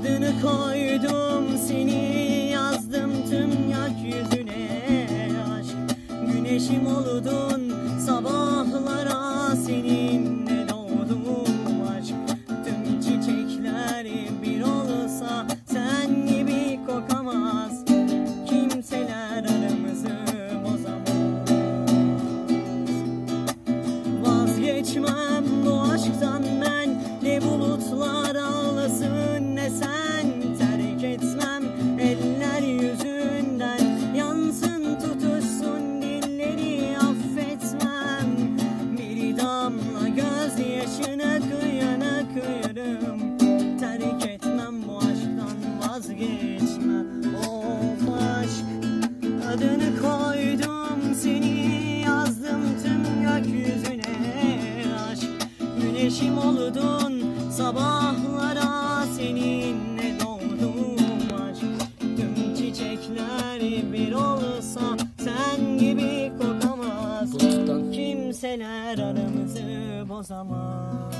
Adını koydum seni yazdım tüm gökyüzüne aşk. Güneşim oldun sabahlara seninle doğdum aşk. Tüm çiçekler bir olsa güneşim oldun. Sabahlara seninle doğdum aşk. Tüm çiçekler bir olsa sen gibi kokamaz Kimseler aramızı bozamaz.